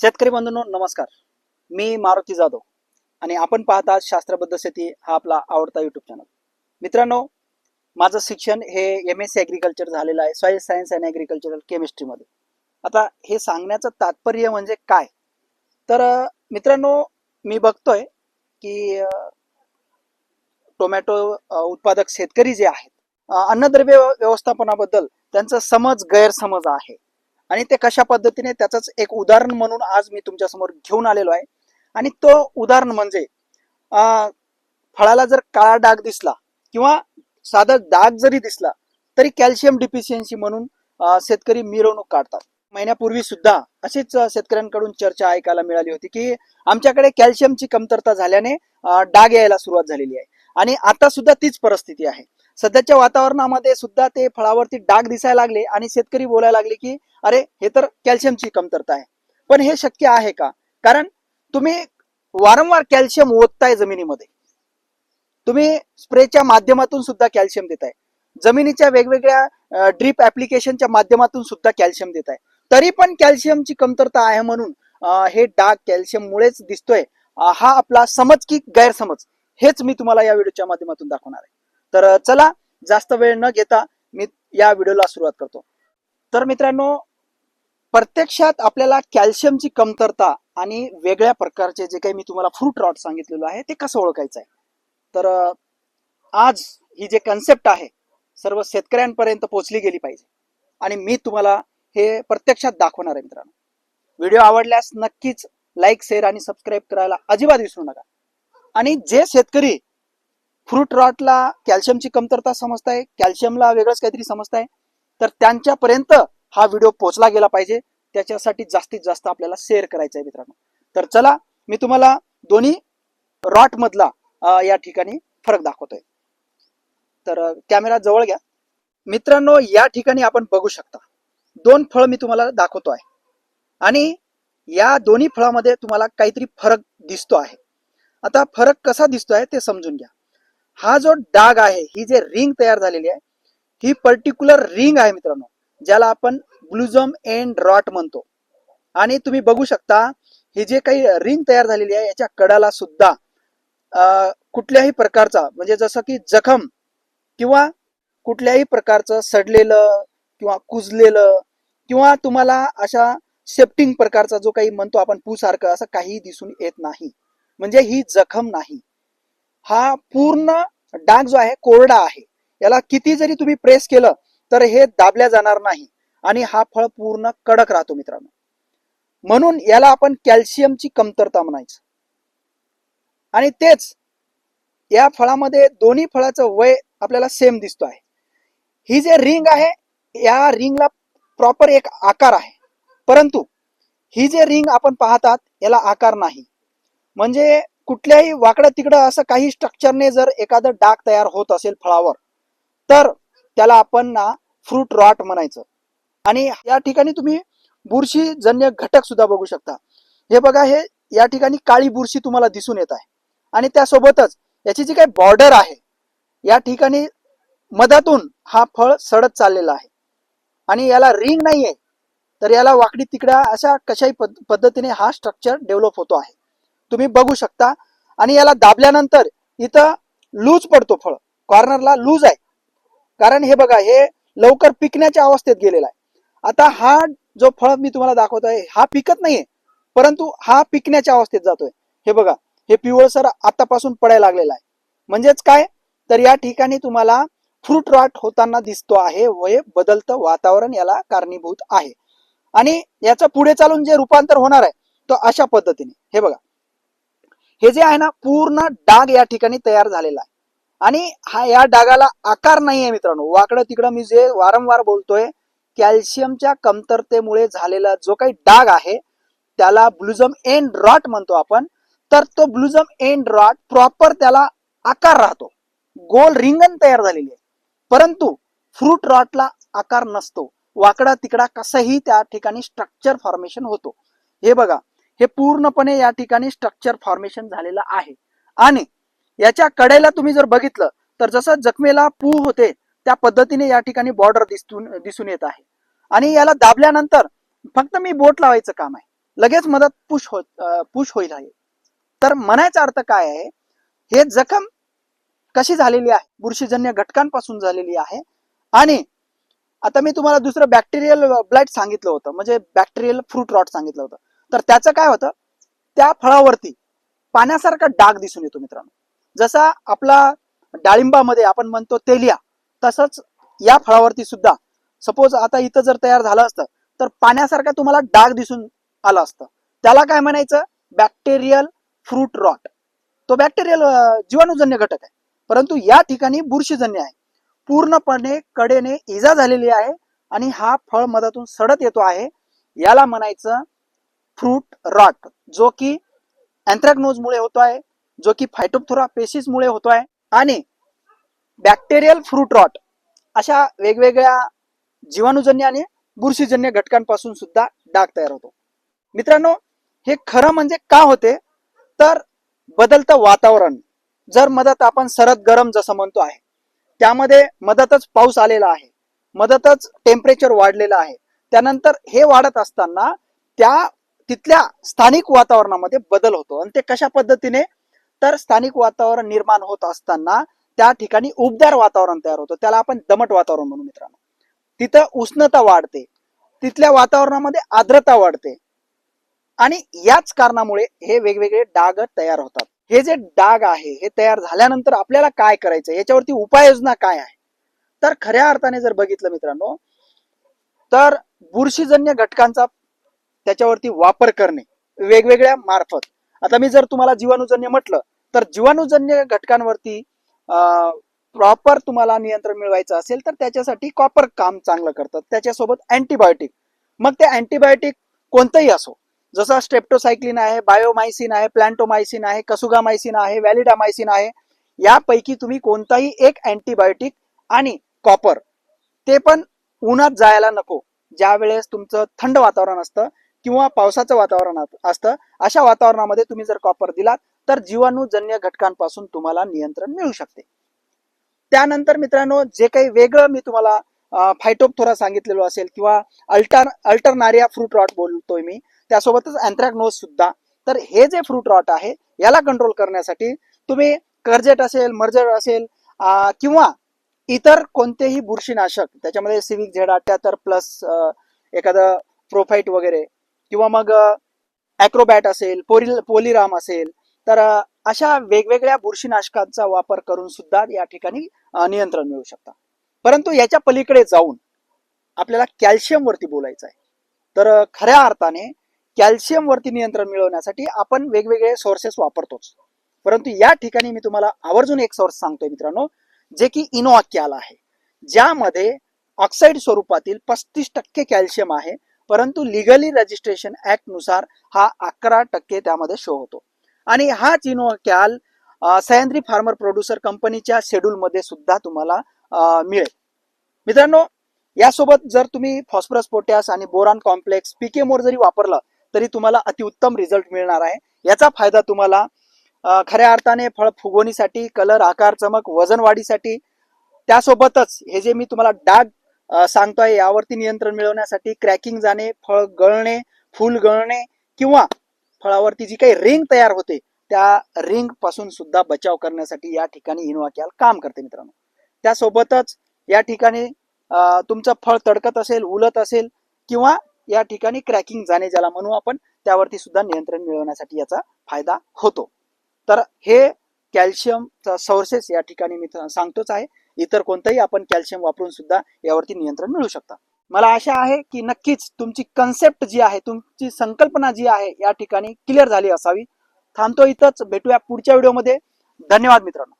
शेतकरी बंधूंनो नमस्कार. मी मारुती जाधव आणि आपण पाहता शास्त्रबद्ध शेती हा आपला आवडता युट्यूब चॅनल मित्रांनो माझं शिक्षण हे एम एस सी ॲग्रिकल्चर झालेलं आहे. सॉईल सायन्स अँड ॲग्रिकल्चरल केमिस्ट्रीमध्ये आता हे सांगण्याचं तात्पर्य म्हणजे काय? तर मित्रांनो मी बघतोय की टोमॅटो उत्पादक शेतकरी जे आहेत अन्नद्रव्य व्यवस्थापनाबद्दल त्यांचा समज गैरसमज आहे. आणि ते कशा पद्धतीने त्याचंच एक उदाहरण म्हणून आज मी तुमच्यासमोर घेऊन आलेलो आहे. आणि तो उदाहरण म्हणजे फळाला जर काळा डाग दिसला किंवा साधा डाग जरी दिसला तरी कॅल्शियम डिफिशियन्सी म्हणून शेतकरी मिरवणूक काढतात. महिन्यापूर्वी सुद्धा अशीच शेतकऱ्यांकडून चर्चा ऐकायला मिळाली होती की आमच्याकडे कॅल्शियमची कमतरता झाल्याने डाग यायला सुरुवात झालेली आहे. आणि आता सुद्धा तीच परिस्थिती आहे. सध्याच्या वातावरणामध्ये सुद्धा ते फळावरती डाग दिसायला लागले आणि शेतकरी बोलायला लागले की अरे हे तर कॅल्शियमची कमतरता आहे. पण हे शक्य आहे का? कारण तुम्ही वारंवार कॅल्शियम ओतताय जमिनीमध्ये. तुम्ही स्प्रेच्या माध्यमातून सुद्धा कॅल्शियम देताय. जमिनीच्या वेगवेगळ्या ड्रीप ऍप्लिकेशनच्या माध्यमातून सुद्धा कॅल्शियम देताय. तरी पण कॅल्शियमची कमतरता आहे म्हणून हे डाग कॅल्शियम मुळेच दिसतोय. हा आपला समज की गैरसमज हेच मी तुम्हाला या व्हिडिओच्या माध्यमातून दाखवणार आहे. तर चला जास्त वेळ न घेता मी या व्हिडिओला सुरुवात करतो. तर मित्रांनो प्रत्यक्षात आपल्याला कॅल्शियमची कमतरता आणि वेगळ्या प्रकारचे जे काही मी तुम्हाला फ्रूट रॉट सांगितलेलं आहे ते कसं ओळखायचं आहे तर आज ही जे कन्सेप्ट आहे सर्व शेतकऱ्यांपर्यंत पोहोचली गेली पाहिजे. आणि मी तुम्हाला हे प्रत्यक्षात दाखवणार आहे मित्रांनो. व्हिडिओ आवडल्यास नक्कीच लाईक शेअर आणि सबस्क्राईब करायला अजिबात विसरू नका. आणि जे शेतकरी फ्रूट रॉटला कॅल्शियमची कमतरता समजताय कॅल्शियमला वेगळंच काहीतरी समजताय. तर त्यांच्यापर्यंत हा व्हिडिओ पोहोचला गेला पाहिजे. त्याच्यासाठी जास्तीत जास्त आपल्याला शेअर करायचा आहे मित्रांनो. तर चला मी तुम्हाला दोन्ही रॉट मधला या ठिकाणी फरक दाखवतोय. तर कॅमेरा जवळ घ्या. मित्रांनो या ठिकाणी आपण बघू शकता. दोन फळ मी तुम्हाला दाखवतो आहे. आणि या दोन्ही फळामध्ये तुम्हाला काहीतरी फरक दिसतो आहे. आता फरक कसा दिसतो आहे ते समजून घ्या. हा जो डाग आहे ही जे रिंग तयार झालेली आहे ही पर्टिक्युलर रिंग आहे मित्रांनो ज्याला आपण ब्लुझम एंड रॉट म्हणतो. आणि तुम्ही बघू शकता ही जे काही रिंग तयार झालेली आहे याच्या कडाला सुद्धा कुठल्याही प्रकारचा म्हणजे जसं की जखम किंवा कुठल्याही प्रकारचं सडलेलं किंवा कुजलेलं किंवा तुम्हाला अशा सेप्टिंग प्रकारचा जो काही म्हणतो आपण पू सारखं असं काही दिसून येत नाही. म्हणजे ही जखम नाही. हा पूर्ण डाग जो आहे कोरडा आहे. याला किती जरी तुम्ही प्रेस केलं तर हे दाबल्या जाणार नाही. आणि हा फळ पूर्ण कडक राहतो मित्रांनो. म्हणून याला आपण कॅल्शियमची कमतरता म्हणायचं. आणि तेच या फळामध्ये दोन्ही फळाचं वय आपल्याला सेम दिसतो आहे. ही जे रिंग आहे या रिंगला प्रॉपर एक आकार आहे. परंतु ही जे रिंग आपण पाहतात याला आकार नाही. म्हणजे कुठल्याही वाकडं तिकडं असं काही स्ट्रक्चरने जर एखादं डाग तयार होत असेल फळावर तर त्याला आपण ना फ्रूट रॉट म्हणायचं. आणि या ठिकाणी तुम्ही बुरशीजन्य घटक सुद्धा बघू शकता. हे बघा हे या ठिकाणी काळी बुरशी तुम्हाला दिसून येत आहे. आणि त्यासोबतच याची जी काही बॉर्डर आहे या ठिकाणी मधातून हा फळ सडत चाललेला आहे. आणि याला रिंग नाही आहे तर याला वाकडी तिकड्या अशा कशाही पद्धतीने हा स्ट्रक्चर डेव्हलप होतो आहे. तुम्ही बघू शकता. आणि याला दाबल्यानंतर इथं लूज पडतो फळ. कॉर्नरला लूज आहे. कारण हे बघा हे लवकर पिकण्याच्या अवस्थेत गेलेला आहे. आता हा जो फळ मी तुम्हाला दाखवत आहे हा पिकत नाहीये. परंतु हा पिकण्याच्या अवस्थेत जातोय. हे बघा हे पिवळसर आतापासून पडायला लागलेला आहे. म्हणजेच काय? तर या ठिकाणी तुम्हाला फ्रूट रॉट होताना दिसतो आहे. व हे बदलतं वातावरण याला कारणीभूत आहे. आणि याचं पुढे चालून जे रूपांतर होणार आहे तो अशा पद्धतीने. हे बघा. हे जे आहे ना पूर्ण डाग या ठिकाणी तयार झालेला आहे. आणि हा या डागाला आकार नाही आहे मित्रांनो. वाकडं तिकडं मी जे वारंवार बोलतोय कॅल्शियमच्या कमतरतेमुळे झालेला जो काही डाग आहे त्याला ब्लुझम एंड रॉट म्हणतो आपण तर तो ब्लुझम एंड रॉट प्रॉपर त्याला आकार राहतो. गोल रिंगण तयार झालेली आहे. परंतु फ्रूट रॉटला आकार नसतो. वाकडा तिकडा कसंही त्या ठिकाणी स्ट्रक्चर फॉर्मेशन होतो. हे बघा हे पूर्णपणे या ठिकाणी स्ट्रक्चर फॉर्मेशन झालेलं आहे. आणि याच्या कडेला तुम्ही जर बघितलं तर जसं जखमेला पू होते त्या पद्धतीने या ठिकाणी बॉर्डर दिसून दिसून येत आहे. आणि याला दाबल्यानंतर फक्त मी बोट लावायचं काम आहे. लगेच मदत पुश हो पुश होईल आहे. तर म्हणायचा अर्थ काय आहे हे जखम कशी झालेली आहे? बुरशीजन्य घटकांपासून झालेली आहे. आणि आता मी तुम्हाला दुसरं बॅक्टेरियल ब्लाइट सांगितलं होतं. म्हणजे बॅक्टेरियल फ्रूट रॉट सांगितलं होतं. तर त्याचं काय होतं? त्या फळावरती पाण्यासारखा डाग दिसून येतो मित्रांनो. जसा आपला डाळिंबामध्ये आपण म्हणतो तेलिया तसंच या फळावरती सुद्धा सपोज आता इथं जर तयार झालं असतं तर पाण्यासारखा तुम्हाला डाग दिसून आला असतं. त्याला काय म्हणायचं? बॅक्टेरियल फ्रूट रॉट तो बॅक्टेरियल जीवाणूजन्य घटक आहे. परंतु या ठिकाणी बुरशीजन्य आहे. पूर्णपणे कडेने इजा झालेली आहे आणि हा फळ मधातून सडत येतो आहे. याला म्हणायचं फ्रूट रॉट जो की अँथ्रॅकनोजमुळे होतो आहे जो की फायटोप्थोरा पेसिसमुळे होतो आहे आणि बॅक्टेरियल फ्रूट रॉट अशा वेगवेगळ्या जीवाणूजन्य आणि बुरशीजन्य घटकांपासून सुद्धा डाग तयार होतो. मित्रांनो हे खरं म्हणजे का होते? तर बदलतं वातावरण. जर मदत आपण सरद गरम जसं म्हणतो आहे त्यामध्ये मदतच पाऊस आलेला आहे मदतच टेम्परेचर वाढलेलं आहे. त्यानंतर हे वाढत असताना त्या तिथल्या स्थानिक वातावरणामध्ये बदल होतो. आणि ते कशा पद्धतीने? तर स्थानिक वातावरण निर्माण होत असताना त्या ठिकाणी उबदार वातावरण तयार होतं. त्याला आपण दमट वातावरण म्हणू मित्रांनो. तिथं उष्णता वाढते. तिथल्या वातावरणामध्ये आर्द्रता वाढते. आणि याच कारणामुळे हे वेगवेगळे डाग तयार होतात. हे जे डाग आहे हे तयार झाल्यानंतर आपल्याला काय करायचं याच्यावरती उपाययोजना काय आहे? तर खऱ्या अर्थाने जर बघितलं मित्रांनो तर बुरशीजन्य घटकांचा त्याच्यावरती वापर करणे वेगवेगळ्या मार्फत. आता मी जर तुम्हाला जीवाणूजन्य म्हटलं तर जीवाणूजन्य घटकांवरती प्रॉपर तुम्हाला नियंत्रण मिळवायचं असेल तर त्याच्यासाठी कॉपर काम चांगलं करतात. त्याच्यासोबत अँटीबायोटिक मग ते अँटीबायोटिक कोणतंही असो जसं स्ट्रेप्टोसायक्लिन आहे बायोमायसिन आहे प्लॅन्टोमायसिन आहे कसुगामायसिन आहे व्हॅलिडामायसिन आहे यापैकी तुम्ही कोणताही एक अँटीबायोटिक आणि कॉपर ते पण उन्हात जायला नको. ज्या वेळेस तुमचं थंड वातावरण असतं किंवा पावसाचं वातावरण असतं अशा वातावरणामध्ये तुम्ही जर कॉपर दिलात तर जीवाणूजन्य घटकांपासून तुम्हाला नियंत्रण मिळू शकते. त्यानंतर मित्रांनो जे काही वेगळं मी तुम्हाला फायटोपथोरा सांगितलेलो असेल किंवा अल्टर अल्टरनारिया फ्रूट रॉट बोलतोय मी त्यासोबतच अँथ्रॅक्नोज सुद्धा. तर हे जे फ्रूट रॉट आहे याला कंट्रोल करण्यासाठी तुम्ही कर्जेट असेल मर्जर असेल किंवा इतर कोणतेही बुरशीनाशक त्याच्यामध्ये सिविक झेड अठ्याहत्तर प्लस एखादं प्रोफाईट वगैरे किंवा मग ॲक्रोबॅट असेल पोरिल पोलिराम असेल तर अशा वेगवेगळ्या बुरशीनाशकांचा वापर करून सुद्धा या ठिकाणी नियंत्रण मिळू शकता. परंतु याच्या पलीकडे जाऊन आपल्याला कॅल्शियम वरती बोलायचं आहे. तर खऱ्या अर्थाने कॅल्शियम वरती नियंत्रण मिळवण्यासाठी आपण वेगवेगळे सोर्सेस वापरतोच. परंतु या ठिकाणी मी तुम्हाला आवर्जून एक सोर्स सांगतोय मित्रांनो जे की इनोअक्याल आहे. ज्यामध्ये ऑक्साईड स्वरूपातील पस्तीस टक्के कॅल्शियम आहे. परंतु लिगली रजिस्ट्रेशन ऍक्टनुसार हा अकरा टक्के त्यामध्ये शो होतो. आणि हा कॅल सह्याद्री फार्मर प्रोड्युसर कंपनीच्या शेड्यूलमध्ये सुद्धा तुम्हाला मिळेल. मित्रांनो यासोबत जर तुम्ही फॉस्फरस पोटॅस आणि बोरान कॉम्प्लेक्स पीके मोर जरी वापरलं तरी तुम्हाला अतिउत्तम रिझल्ट मिळणार आहे. याचा फायदा तुम्हाला खऱ्या अर्थाने फळ फुगवणीसाठी कलर आकार चमक वजन वाढीसाठी त्यासोबतच हे जे मी तुम्हाला डाग सांगतोय यावरती नियंत्रण मिळवण्यासाठी क्रॅकिंग जाणे फळ गळणे फुल गळणे किंवा फळावरती जी काही रिंग तयार होते त्या रिंगपासून सुद्धा बचाव करण्यासाठी या ठिकाणी इनोवा काम करते मित्रांनो. त्यासोबतच या ठिकाणी तुमचं फळ तडकत असेल उलत असेल किंवा या ठिकाणी क्रॅकिंग जाणे ज्याला म्हणू आपण त्यावरती सुद्धा नियंत्रण मिळवण्यासाठी याचा फायदा होतो. तर हे कॅल्शियमचा सोर्सेस या ठिकाणी मी सांगतोच आहे. इतर कोणतंही आपण कॅल्शियम वापरून सुद्धा यावरती नियंत्रण मिळू शकता. मला आशा आहे की नक्कीच तुमची कन्सेप्ट जी आहे तुमची संकल्पना जी आहे या ठिकाणी क्लिअर झाली असावी. थांबतो इथंच. भेटूया पुढच्या व्हिडिओमध्ये धन्यवाद मित्रांनो.